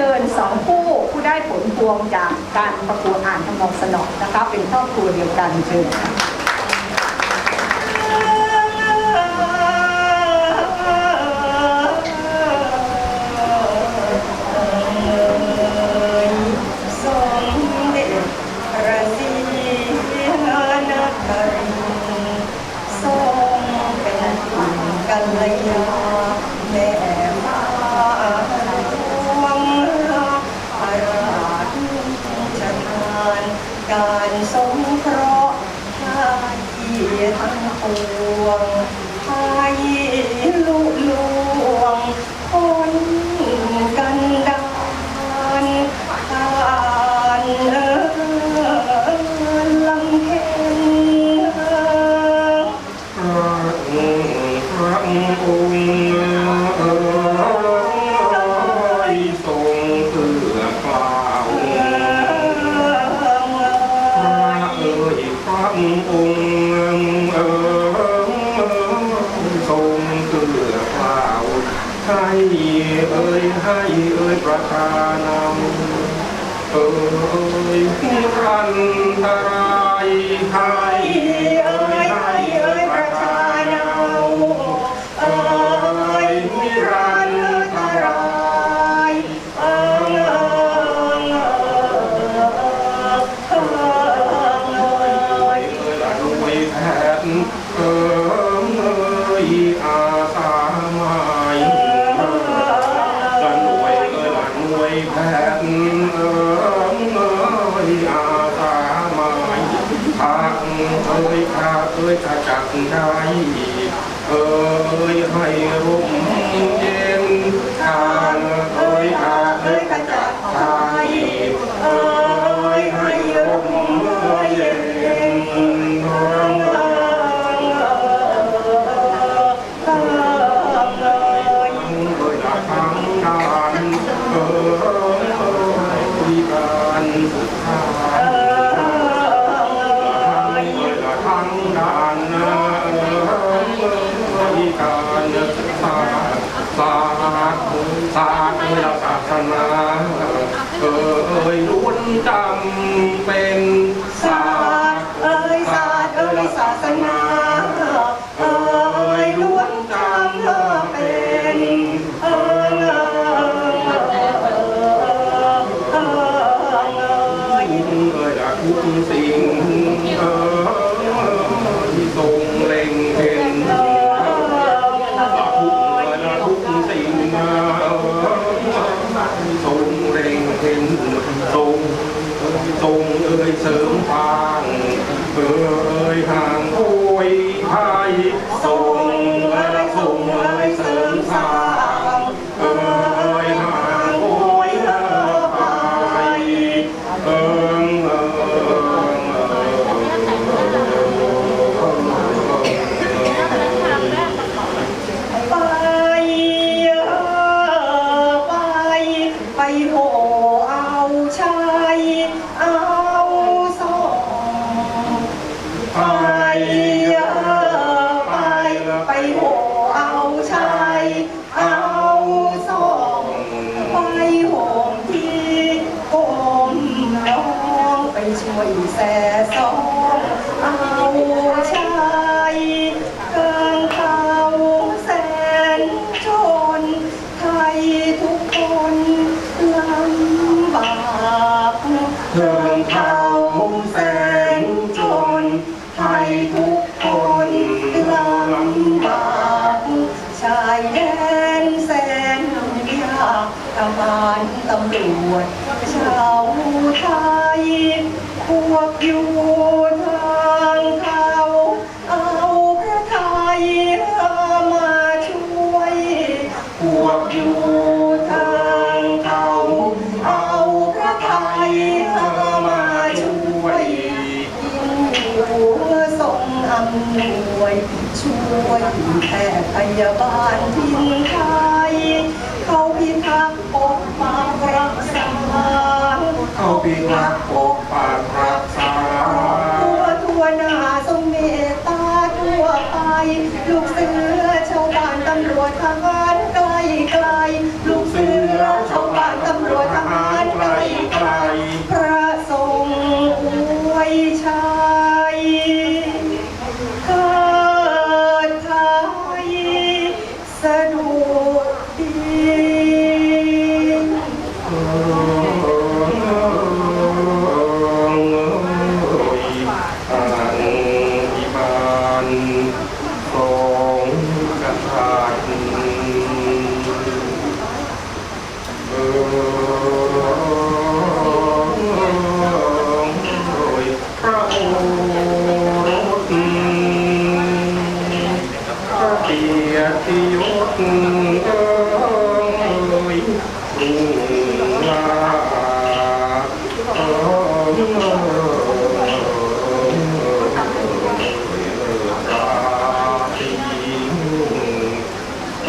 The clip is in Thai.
ชิญสองผู้ผู้ได้ผลพวงจากการประกวดอ่านทำนองสนอนะคะเป็นครอบครัวเดียวกันเชิญ ทั้ ให้เอ่ยประทานำเออ เอ้ยข้าเอ้ยข้าจักได้เอ้ยให้ร่มเย็นทางเอ้ยข้าเอ้ยข้าจักได้ ทรง อยแสสองเอาชัยเกินเขาแสนชน ไทยทุกคนลำบากเทิงเขา วกอยู่ทางเขาเอาพระไทยมาช่วยพวกอยู่ทางเขาเอาพระไทยมาช่วยยิ่งอยู่ทรงอำนวยช่วยแพทย์พยาบาลทิ้งไทยเขาพิทักษ์ปกปักรักษา เขาพิทักปกปักรักษาทั่วทั่วหน้าทรงเมตตาทั่วไป ลูกเสือชาวบ้านตำรวจทหาง ของกษัตริย์เออยพระอรสพระเกีติยศ